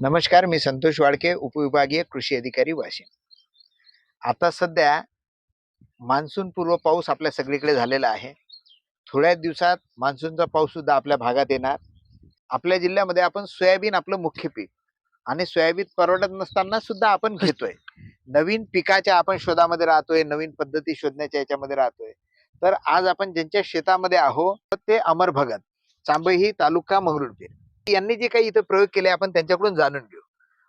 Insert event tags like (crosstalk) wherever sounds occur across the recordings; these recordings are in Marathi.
नमस्कार मी संतोष वाडके उपविभागीय कृषी अधिकारी वाशिम. आता सध्या मान्सून पूर्व पाऊस आपल्या सगळीकडे झालेला आहे. थोड्या दिवसात मान्सूनचा पाऊस सुद्धा आपल्या भागात येणार. आपल्या जिल्ह्यामध्ये आपण सोयाबीन आपलं मुख्य पीक आणि सोयाबीन परवडत नसताना सुद्धा आपण घेतोय. नवीन पिकाच्या आपण शोधामध्ये राहतोय नवीन पद्धती शोधण्याच्या याच्यामध्ये राहतोय. तर आज आपण ज्यांच्या शेतामध्ये आहो ते अमर भगत चांबही तालुका मंगरुळपीर. यांनी जे काही इथं प्रयोग केले आपण त्यांच्याकडून जाणून घेऊ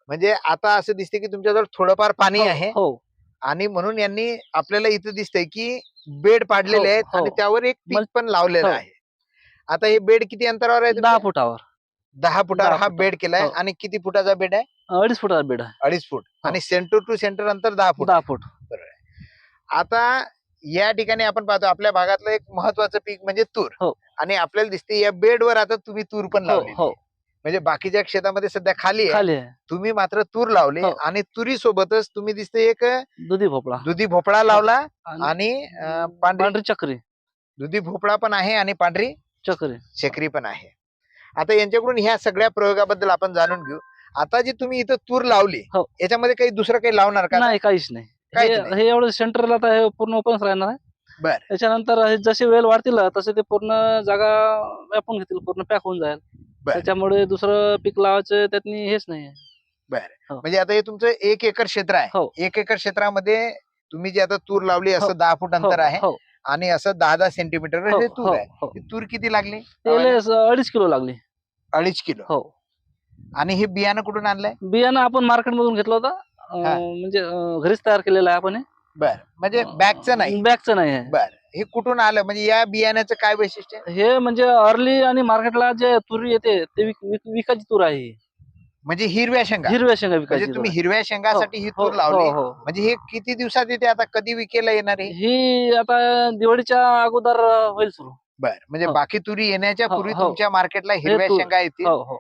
म्हणजे आता असं दिसते की तुमच्याजवळ थोडंफार पाणी आहे हो आणि म्हणून यांनी आपल्याला इथं दिसतंय की बेड पाडलेले हो, आहेत हो. आणि त्यावर एक पीक पण लावलेलं हो. आहे आता हे बेड किती अंतरावर आहे दहा? फुटावर दहा फुटावर दहा हा फुटावर. बेड केलाय हो. आणि किती फुटाचा बेड आहे अडीच फुटाचा बेड आहे अडीच फूट हो. आणि सेंटर टू सेंटर अंतर दहा फूट दहा फूट आता या ठिकाणी आपण पाहतो आपल्या भागातलं एक महत्वाचं पीक म्हणजे तूर हो. आणि आपल्याला दिसते या बेडवर आता तुम्ही तूर पण हो लावली हो म्हणजे बाकीच्या शेतामध्ये सध्या खाली आहे. खाली आहे. तुम्ही मात्र तूर लावली हो. आणि तुरी सोबतच तुम्ही दिसते एक दुधी भोपळा. दुधी भोपळा लावला आणि आणि अं, पांढरी पांढरी चक्री. दुधी भोपळा पण आहे आणि पांढरी चक्री. चक्री पण आहे. आता यांच्याकडून ह्या सगळ्या प्रयोगाबद्दल आपण जाणून घेऊ. आता जी तुम्ही इथं तूर लावली हो. याच्यामध्ये काही दुसरं काही लावणार का? नाही काहीच नाही. काहीच हे नाही. हे एवढं सेंटरला आता हे पूर्ण ओपनच राहणार आहे. बर. त्याच्यानंतर हे जसे वेल वाढतील तसे ते पूर्ण जागा व्यापून घेतील पूर्ण पॅक होऊन जाईल. बर. त्याच्यामुळे दुसरं पीक लावायचं त्यातनी हेच नाही. हो. म्हणजे आता हे तुमचं एक एकर क्षेत्र आहे. हो. एक एकर क्षेत्रामध्ये तुम्ही जे आता तूर लावली असं हो. दहा फूट अंतर आहे हो. आणि असं दहा दहा सेंटीमीटर हो हे तूर हो आहे. हो. ही तूर किती लागली? त्याला अडीच किलो लागली. अडीच किलो. हो. आणि हे बियाणं कुठून आणलंय? बियाणं आपण मार्केट मधून घेतलं होतं. अं, हा. म्हणजे अं, घरीच तयार केलेलं आहे आपण हे. बर. म्हणजे बॅगचं नाही. बॅगचं नाही आहे. बर. हे कुठून आलं म्हणजे या बियाण्याचं काय वैशिष्ट्य आहे? हे म्हणजे अर्ली आणि मार्केटला जे तुरी येते ते विक- विक- विकायची तूर आहे ही. म्हणजे हिरव्या शेंगा हिरव्या शेंगा म्हणजे विकायची तुम्ही तूर हिरव्या शेंगासाठी ही. तूर हो, लावली हो, हो. म्हणजे हे किती दिवसात येते आता कधी विकेला येणार आहे ही आता दिवाळीच्या अगोदर अं, होईल सुरू बर म्हणजे हो. बाकी तुरी येण्याच्या हो, पूर्वी हो. तुमच्या मार्केटला हिरव्या तूर. शेंगा येतील हो हो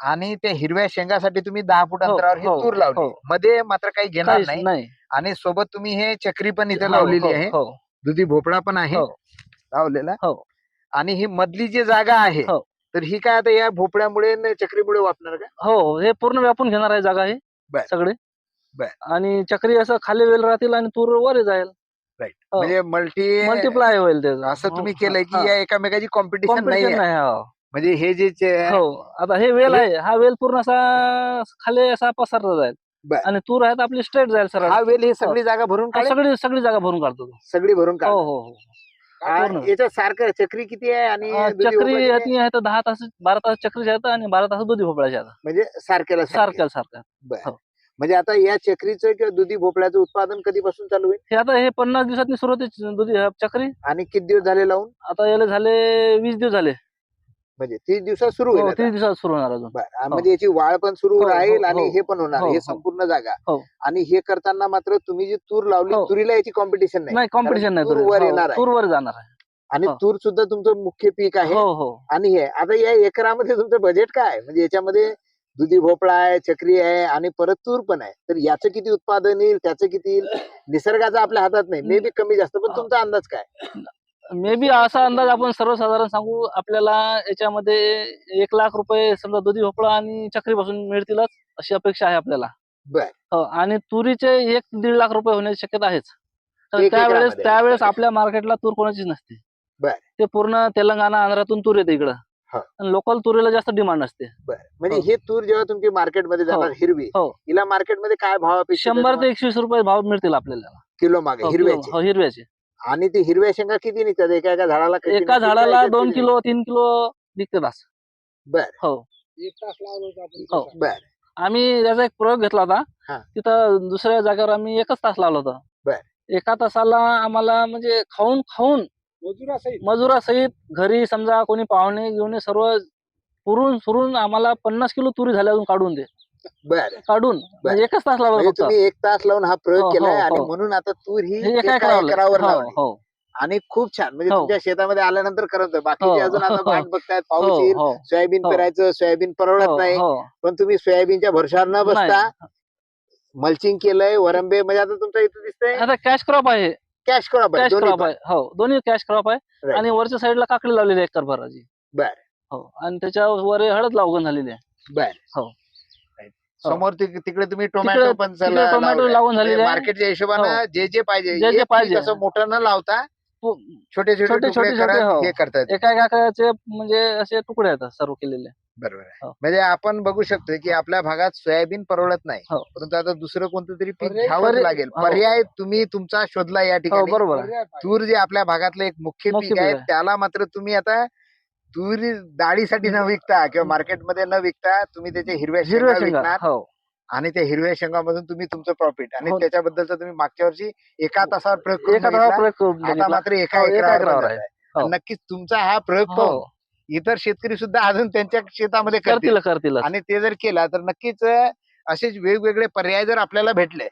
आणि त्या हिरव्या शेंगासाठी तुम्ही दहा फूट हो, अंतरावर ही हो, तूर लावली हो. मध्ये मात्र काही घेणार काहीच नाही नाही आणि सोबत तुम्ही हे चक्री पण इथे हो, लावलेली हो, आहे हो दुधी भोपळा पण आहे हो. लावलेला हो. आणि ही मधली जी जागा आहे हो. तर ही काय आता या भोपळ्यामुळे न चक्रीमुळे वापरणार का हो हे पूर्ण व्यापून घेणार आहे जागा ही बर. सगळे बर. आणि चक्री असं खाली वेल राहतील आणि तूर वर जाईल हो. म्हणजे मल्टी मल्टिप्लाय होईल त्याचं असं तुम्ही हो, केलंय. की या एकामेकाची कॉम्पिटिशन नाही. नाही हो. म्हणजे हे जे चे- हो आता हे वेल आहे हा वेल पूर्ण असा खाली असा पसरला जाईल बर. आणि तूर आहे तर आपली स्ट्रेट जाईल सरळ हा वेल ही सगळी जागा भरून हा, काढेल? सगळी सगळी जागा भरून काढतो तो. सगळी भरून हो हो हो पूर्ण. याच्यात सारखं चक्री किती आहे आणि अं, दुधी चक्री आहे? तर दहा तास बारा तास चक्रीच्या आहेत आणि बारा तास दुधी भोपळ्याच्या म्हणजे सारख्याला सारखे. सारख्या सारख्या बरं. हो. म्हणजे आता या चक्रीचं किंवा दुधी भोपळ्याचं उत्पादन कधीपासून चालू होईल हे आता हे पन्नास दिवसातनी सुरू होते दुधी चक्री आणि किती दिवस झाले लावून आता याला झाले वीस दिवस झाले म्हणजे तीस दिवसात सुरू होईल हो, आता. तीस दिवसात सुरू होणार अजून बरं. आणि म्हणजे याची वाढ पण सुरू हो, हो, राहील आणि हो. हे पण होणार हो, हे हो. संपूर्ण जागा हो. आणि हे करताना मात्र तुम्ही जी तूर लावली हो. तुरीला याची कॉम्पिटिशन नाही नाही कॉम्पिटिशन नाही तूर. वर हो, येणार आहे. तूर वर जाणार आहे आणि हो. तूर सुद्धा तुमचं मुख्य पीक आहे हो हो आणि हे आता या एकरामध्ये तुमचं बजेट काय आहे? म्हणजे याच्यामध्ये दुधी भोपळा आहे चक्री आहे आणि परत तूर पण आहे तर याचं किती उत्पादन येईल त्याचं किती येईल निसर्गाचं आपल्या हातात नाही मे बी कमी जास्त पण हा. तुमचा अंदाज काय मे बी असा अंदाज आपण सर्वसाधारण सांगू आपल्याला याच्यामध्ये एक लाख रुपये समजा दुधी भोपळा आणि चक्री पासून मिळतीलच अशी अपेक्षा आहे आपल्याला बर. हो आणि तुरीचे एक दीड लाख रुपये होण्याची शक्यता आहेच तर एक त्यावेळेस एकरामध्ये. त्यावेळेस आपल्या मार्केटला तूर कोणाचीच नसते बर. ते पूर्ण तेलंगणा आंध्रातून तूर येते इकडं हा. आणि लोकल तुरीला जास्त डिमांड असते बरं म्हणजे हो. हे तूर जेव्हा तुमची मार्केटमध्ये जाणार हो. हिरवी हो. हिला मार्केटमध्ये काय भाव अपेक्षित आहे शंभर तुम्हाला? ते एकशे वीस रुपये भाव मिळतील आपल्याला किलो मागे हो, हिरव्याचे हो, हिरव्याचे आणि ते हिरव्या शेंगा किती निघतात एका एका झाडाला किती एका निघतात? झाडाला दोन किलो तीन किलो निघते तास बर. हो हो. निघतात? बर आम्ही त्याचा एक प्रयोग घेतला हा. होता तिथं दुसऱ्या जागेवर आम्ही एकच तास लावला होता बर. एका तासाला आम्हाला म्हणजे खाऊन खाऊन मजुरासहित घरी समजा कोणी पाहुणे घेऊन सर्व पुरून सुरून आम्हाला पन्नास किलो तुरी झाल्या अजून काढून दे बर. काढून म्हणजे एकच तास लावला म्हणजे फक्त. तुम्ही एक तास लावून हा हो, प्रयोग केलाय हो, आणि हो. म्हणून आता तूर ही हे एका एका एकरावर एकरावर हो, लावली. हो. आणि खूप छान. म्हणजे हो. तुमच्या शेतामध्ये आल्यानंतर करत बाकीचे हो, अजून आता हो. वाट बघतायत हो पाऊस येईल हो. सोयाबीन हो. पेरायचं सोयाबीन परवडत हो, नाही. हो. पण तुम्ही सोयाबीनच्या भरशावर न बसता नाही. मल्चिंग केलंय वरंबे म्हणजे आता तुमचं इथं दिसतंय? आता कॅश क्रॉप आहे. कॅश क्रॉप आहे कॅश दोन्ही क्रॉप आहे. हो दोन्ही कॅश क्रॉप आहे. Right. आणि वरच्या साईडला काकडी लावलेली आहे एकर भराची बर. हो आणि त्याच्यावर हळद लावगण झालेली आहे. बर. हो. Right. समोर तिक- तिकडे तुम्ही टोमॅटो पण टोमॅटो झालेले आहे. मार्केटच्या हिशोबानं जे जे पाहिजे जे- जे एक पाहिजे. असं मोठं न लावता पु- छोटे छोटे छोटे- छोटे- हो. हे करतात एका एकाचे म्हणजे असे तुकडे आहेत सर्व केलेले बरोबर आहे हो. म्हणजे आपण बघू शकतो की आपल्या भागात सोयाबीन परवडत नाही हो. परंतु आता दुसरं कोणतं तरी पीक पर्याय- घ्यावंच पर्याय- लागेल हो. पर्याय तुम्ही तुमचा शोधला या हो ठिकाणी बरोबर आहे. तूर जे आपल्या भागातलं एक मुख्य मुख्य पीक आहे पीक आहे. त्याला मात्र तुम्ही आता तूर डाळीसाठी न विकता किंवा मार्केटमध्ये न विकता तुम्ही त्याचे हिरव्या हिरव्या शेंगा शेंगा विकणार हो. आणि त्या हिरव्या शेंगामधून तुम्ही तुमचं प्रॉफिट आणि हो. त्याच्याबद्दलचा तुम्ही मागच्या वर्षी एका तासावर प्रयोग करून एका बघितला. प्रयोग करून आता बघितला. मात्र एका हो, एका एकरावर आहे. नक्कीच तुमचा हा प्रयोग पाहून इतर शेतकरी सुद्धा अजून त्यांच्या शेतामध्ये करतील. करतील करतील. आणि ते जर केला तर नक्कीच अं, असेच वेगवेगळे पर्याय जर आपल्याला भेटले.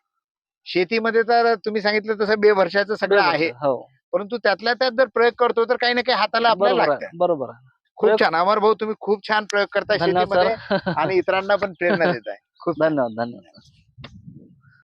शेतीमध्ये तर तुम्ही सांगितलं तसं बेभरशाचं सगळं आहे. हो. परंतु त्यातल्या त्यात जर प्रयोग करतो तर काही ना काही हाताला आपल्याला बरोबर लागतं. आहे बरोबर आहे. खूप छान. अमर भाऊ तुम्ही खूप छान प्रयोग करता धन्यवाद शेतीमध्ये (laughs) आणि इतरांना पण प्रेरणा देत आहे खूप. धन्यवाद धन्यवाद.